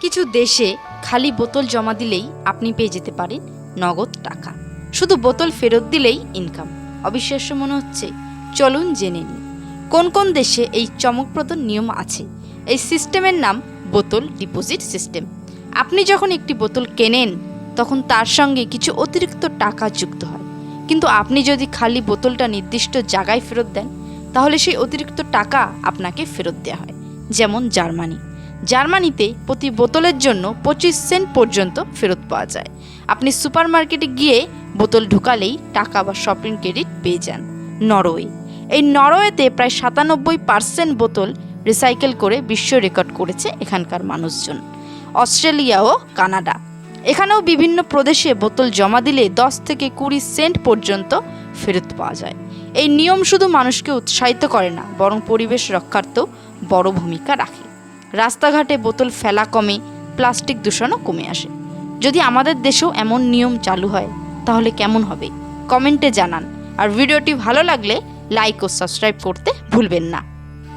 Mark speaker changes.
Speaker 1: কিছু দেশে খালি বোতল জমা দিলেই আপনি পেয়ে যেতে পারেন নগদ টাকা। শুধু বোতল ফেরত দিলেই ইনকাম অবিশ্বাস্য মনে হচ্ছে, চলুন জেনে নিই। কোন কোন দেশে এই চমকপ্রদ নিয়ম আছে? এই সিস্টেমের নাম বোতল ডিপোজিট সিস্টেম। আপনি যখন একটি বোতল কেনেন, তখন তার সঙ্গে কিছু অতিরিক্ত টাকা যুক্ত হয়। কিন্তু আপনি যদি খালি বোতলটা নির্দিষ্ট জায়গায় ফেরত দেন, তাহলে সেই অতিরিক্ত টাকা আপনাকে ফেরত দেওয়া হয়, যেমন জার্মানি। জার্মানিতে প্রতি বোতলের জন্য পঁচিশ সেন্ট পর্যন্ত ফেরত পাওয়া যায়। আপনি সুপার মার্কেটে গিয়ে বোতল ঢুকালেই টাকা বা শপিং ক্রেডিট পেয়ে যান। নরওয়ে। এই নরওয়েতে প্রায় সাতানব্বই পার্সেন্ট বোতল রিসাইকেল করে বিশ্ব রেকর্ড করেছে এখানকার মানুষজন। অস্ট্রেলিয়া ও কানাডা। এখানেও বিভিন্ন প্রদেশে বোতল জমা দিলে দশ থেকে কুড়ি সেন্ট পর্যন্ত ফেরত পাওয়া যায়। এই নিয়ম শুধু মানুষকে উৎসাহিত করে না, বরং পরিবেশ রক্ষার্থেও বড় ভূমিকা রাখে। রাস্তাঘাটে বোতল ফেলা কমে, প্লাস্টিক দূষণও কমে আসে। যদি আমাদের দেশেও এমন নিয়ম চালু হয়, তাহলে কেমন হবে? কমেন্টে জানান। আর ভিডিওটি ভালো লাগলে লাইক ও সাবস্ক্রাইব করতে ভুলবেন না।